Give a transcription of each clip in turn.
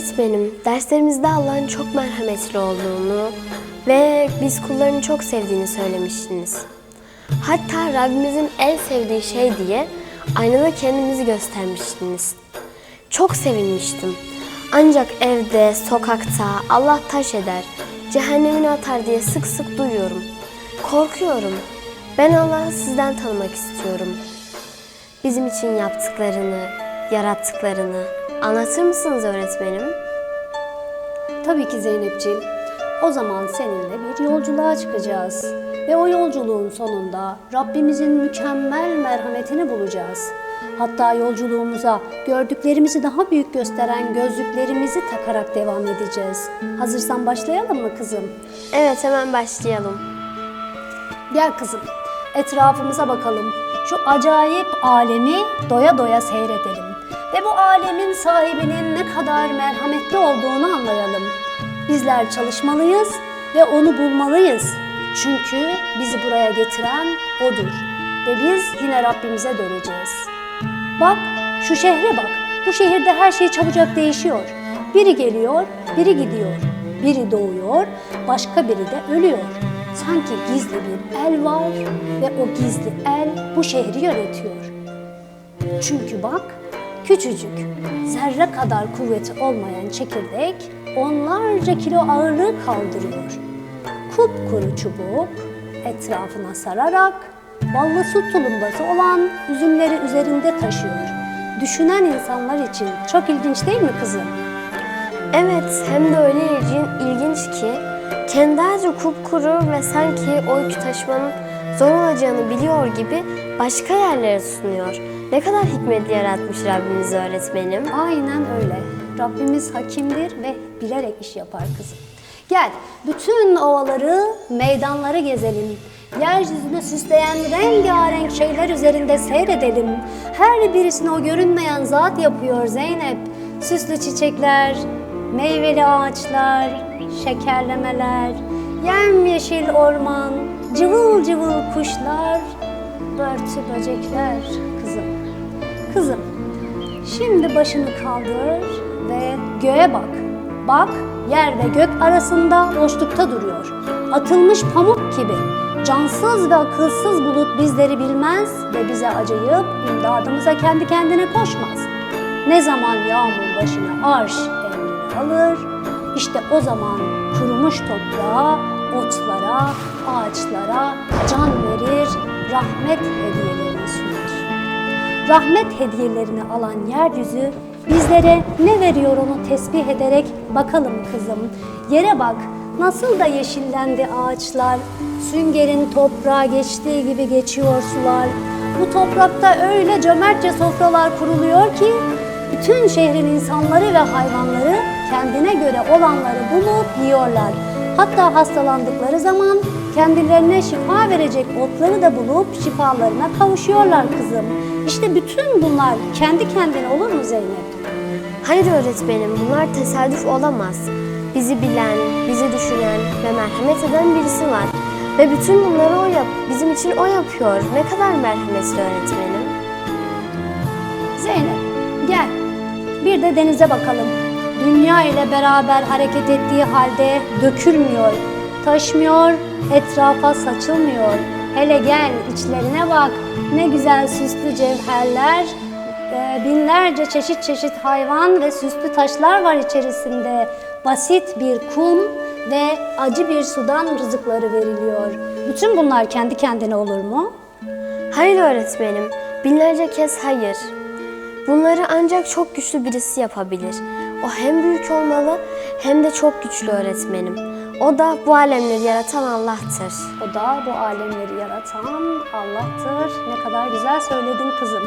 Öğretmenim, derslerimizde Allah'ın çok merhametli olduğunu ve biz kullarını çok sevdiğini söylemiştiniz. Hatta Rabbimizin en sevdiği şey diye aynada kendimizi göstermiştiniz. Çok sevinmiştim. Ancak evde, sokakta Allah taş eder, cehennemine atar diye sık sık duyuyorum. Korkuyorum. Ben Allah'ı sizden tanımak istiyorum. Bizim için yaptıklarını, yarattıklarını anlatır mısınız öğretmenim? Tabii ki Zeynepciğim. O zaman seninle bir yolculuğa çıkacağız. Ve o yolculuğun sonunda Rabbimizin mükemmel merhametini bulacağız. Hatta yolculuğumuza gördüklerimizi daha büyük gösteren gözlüklerimizi takarak devam edeceğiz. Hazırsan başlayalım mı kızım? Evet hemen başlayalım. Gel kızım, etrafımıza bakalım. Şu acayip alemi doya doya seyredelim. Ve bu alemin sahibinin ne kadar merhametli olduğunu anlayalım. Bizler çalışmalıyız ve onu bulmalıyız. Çünkü bizi buraya getiren O'dur. Ve biz yine Rabbimize döneceğiz. Bak, şu şehre bak. Bu şehirde her şey çabucak değişiyor. Biri geliyor, biri gidiyor. Biri doğuyor, başka biri de ölüyor. Sanki gizli bir el var ve o gizli el bu şehri yönetiyor. Çünkü bak, küçücük, zerre kadar kuvveti olmayan çekirdek onlarca kilo ağırlığı kaldırıyor. Kupkuru çubuk etrafına sararak ballı su tulumbası olan üzümleri üzerinde taşıyor. Düşünen insanlar için çok ilginç değil mi kızım? Evet hem de öyle ilgin- ilginç ki kendilerce kupkuru ve sanki o yükü taşımanın zor olacağını biliyor gibi başka yerlere sunuyor. Ne kadar hikmetli yaratmış Rabbimiz öğretmenim. Aynen öyle. Rabbimiz hakimdir ve bilerek iş yapar kızım. Gel, bütün ovaları, meydanları gezelim. Yeryüzünü süsleyen rengarenk şeyler üzerinde seyredelim. Her birisini o görünmeyen zat yapıyor Zeynep. Süslü çiçekler, meyveli ağaçlar, şekerlemeler, yemyeşil orman, cıvıl cıvıl kuşlar, börtü böcekler kızım. Kızım, Şimdi başını kaldır ve göğe bak. Bak, yer ve gök arasında boşlukta duruyor. Atılmış pamuk gibi. Cansız ve akılsız bulut bizleri bilmez ve bize acıyıp imdadımıza kendi kendine koşmaz. Ne zaman yağmur başına arş emrini alır, işte o zaman kurumuş toprağa, otlara, ağaçlara can verir, rahmet hediyelerini sunar. Rahmet hediyelerini alan yeryüzü bizlere ne veriyor onu tesbih ederek bakalım kızım. Yere bak nasıl da yeşillendi ağaçlar. Süngerin toprağa geçtiği gibi geçiyor sular. Bu toprakta öyle cömertçe sofralar kuruluyor ki bütün şehrin insanları ve hayvanları kendine göre olanları bulup yiyorlar. Hatta hastalandıkları zaman kendilerine şifa verecek otları da bulup şifalarına kavuşuyorlar kızım. İşte bütün bunlar kendi kendine olur mu Zeynep? Hayır öğretmenim bunlar tesadüf olamaz. Bizi bilen, bizi düşünen ve merhamet eden birisi var. Ve bütün bunları o yap, bizim için o yapıyor. Ne kadar merhametli öğretmenim. Zeynep gel bir de denize bakalım. Dünya ile beraber hareket ettiği halde dökülmüyor, taşmıyor, etrafa saçılmıyor. Hele gel içlerine bak ne güzel süslü cevherler, e, binlerce çeşit çeşit hayvan ve süslü taşlar var içerisinde. Basit bir kum ve acı bir sudan rızıkları veriliyor. Bütün bunlar kendi kendine olur mu? Hayır öğretmenim, binlerce kez hayır. Bunları ancak çok güçlü birisi yapabilir. O hem büyük olmalı hem de çok güçlü öğretmenim. O da bu alemleri yaratan Allah'tır. O da bu alemleri yaratan Allah'tır. Ne kadar güzel söyledin kızım.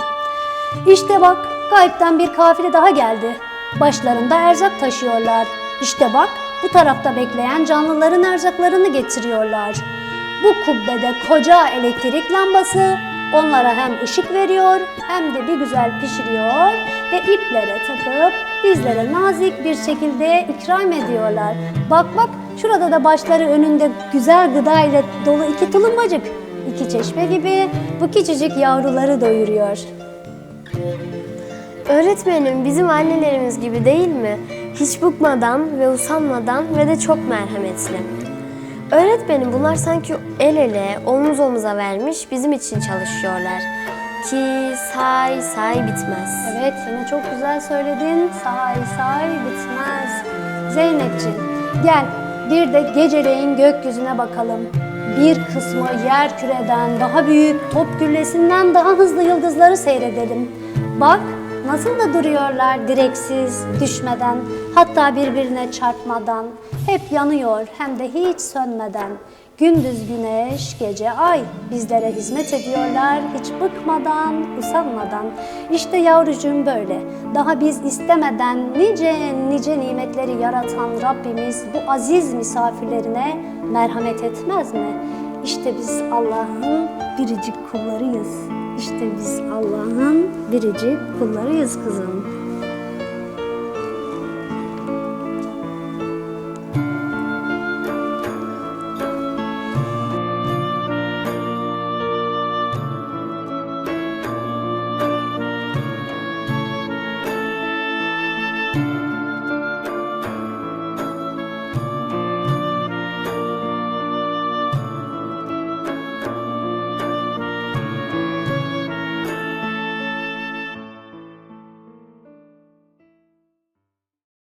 İşte bak, gayipten bir kafile daha geldi. Başlarında erzak taşıyorlar. İşte bak, bu tarafta bekleyen canlıların erzaklarını getiriyorlar. Bu kubbede koca elektrik lambası onlara hem ışık veriyor hem de bir güzel pişiriyor ve iplere takıp bizlere nazik bir şekilde ikram ediyorlar. Bak bak şurada da başları önünde güzel gıda ile dolu iki tulumbacık. iki çeşme gibi bu küçücük yavruları doyuruyor. Öğretmenim bizim annelerimiz gibi değil mi? Hiç bıkmadan ve usanmadan ve de çok merhametli. Öğretmenim bunlar sanki el ele, omuz omuza vermiş bizim için çalışıyorlar. Ki say say bitmez. Evet yine çok güzel söyledin. Say say bitmez. Zeynepciğim gel bir de geceleyin gökyüzüne bakalım. Bir kısmı yer küreden daha büyük top güllesinden daha hızlı yıldızları seyredelim. Bak nasıl da duruyorlar direksiz, düşmeden, hatta birbirine çarpmadan. Hep yanıyor hem de hiç sönmeden. Gündüz güneş, gece ay bizlere hizmet ediyorlar hiç bıkmadan, usanmadan. İşte yavrucuğum böyle. Daha biz istemeden nice nice nimetleri yaratan Rabbimiz bu aziz misafirlerine merhamet etmez mi? İşte biz Allah'ın biricik kullarıyız. İşte biz Allah'ın biricik kullarıyız kızım.